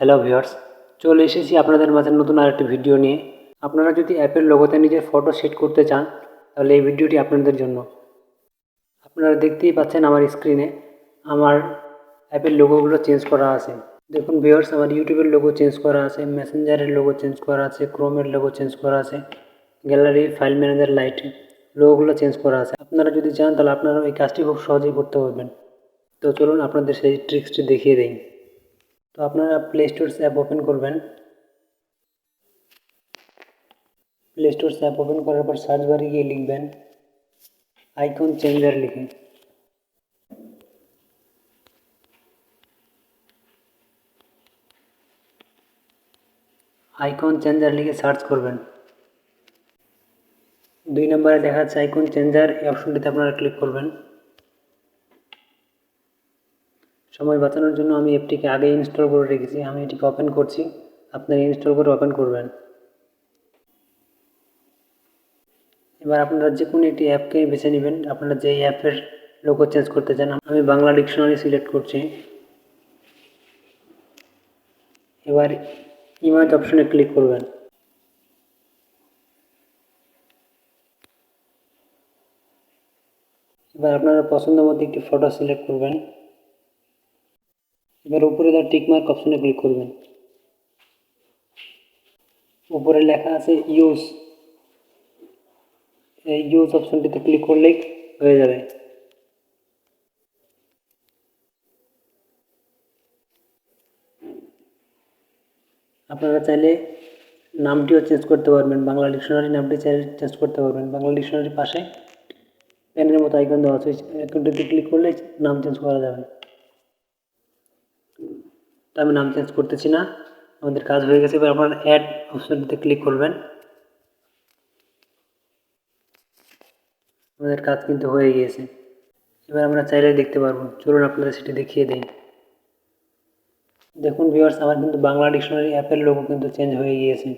Hello viewers চলে এসেছি আপনাদের মাঝে নতুন আরেকটি ভিডিও নিয়ে। আপনারা যদি অ্যাপের লোগোতে নিজের ফটো সেট করতে চান, তাহলে এই ভিডিওটি আপনাদের জন্য। আপনারা দেখতেই পাচ্ছেন আমার স্ক্রিনে আমার অ্যাপের লোগোগুলো চেঞ্জ করা আছে। দেখুন ভিউয়ার্স আমার ইউটিউবের লোগো চেঞ্জ করা আছে মেসেঞ্জারের লোগো চেঞ্জ করা আছে ক্রোমের লোগো চেঞ্জ করা আছে গ্যালারি ফাইল ম্যানেজার লাইট লোগোগুলো চেঞ্জ করা আছে। আপনারা যদি চান, তাহলে আপনারা এই কাজটি খুব সহজেই করতে পারবেন। তো চলুন আপনাদের সেই ট্রিক্সটি দেখিয়ে দিই। তো আপনারা প্লে স্টোরস অ্যাপ ওপেন করবেন প্লে স্টোরস অ্যাপ ওপেন করার পর সার্চ বারে গিয়ে লিখবেন আইকন চেঞ্জার লিখে আইকন চেঞ্জার লিখে সার্চ করবেন দুই নম্বরে দেখা যাচ্ছে আইকন চেঞ্জার এই অপশনটিতে আপনারা ক্লিক করবেন সময় বাঁচানোর জন্য আমি অ্যাপটিকে আগে ইনস্টল করে রেখেছি। আমি এটিকে ওপেন করছি। আপনারা ইনস্টল করে ওপেন করবেন। এবার আপনারা যে কোনো একটি অ্যাপকে বেছে নেবেন। আপনারা যে অ্যাপের লোগো চেঞ্জ করতে চান, আমি বাংলা ডিকশনারি সিলেক্ট করছি। এবার ইমেজ অপশনে ক্লিক করবেন। এবার আপনারা পছন্দ মতো একটি ফটো সিলেক্ট করবেন। এবার উপরে তার টিকমার্ক অপশনে ক্লিক করবেন। উপরে লেখা আছে ইউজ এই ইউজ অপশনটিতে ক্লিক করলেই হয়ে যাবে। আপনারা চাইলে নামটিও চেঞ্জ করতে পারবেন। বাংলা ডিকশনারি নামটি চাইলে চেঞ্জ করতে পারবেন। বাংলা ডিকশনারির পাশে প্যানের মতো আইকন দেওয়া আছে। আইকনটিতে ক্লিক করলে নাম চেঞ্জ করা যাবে। তো আমি নাম চেঞ্জ করতেছি না। আমাদের কাজ হয়ে গেছে। এবার আপনার অ্যাড অপশনটিতে ক্লিক করবেন। আমাদের কাজ কিন্তু হয়ে গিয়েছে। এবার আমরা চাইলে দেখতে পারব। চলুন আপনাদের সেটি দেখিয়ে দিই। দেখুন ভিউয়ার্স আমার কিন্তু বাংলা ডিকশনারি অ্যাপের লোগো কিন্তু চেঞ্জ হয়ে গিয়েছে।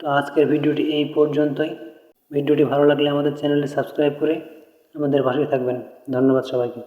তো আজকের ভিডিওটি এই পর্যন্তই। ভিডিওটি ভালো লাগলে আমাদের চ্যানেলটি সাবস্ক্রাইব করে আমাদের পাশে থাকবেন। ধন্যবাদ সবাইকে।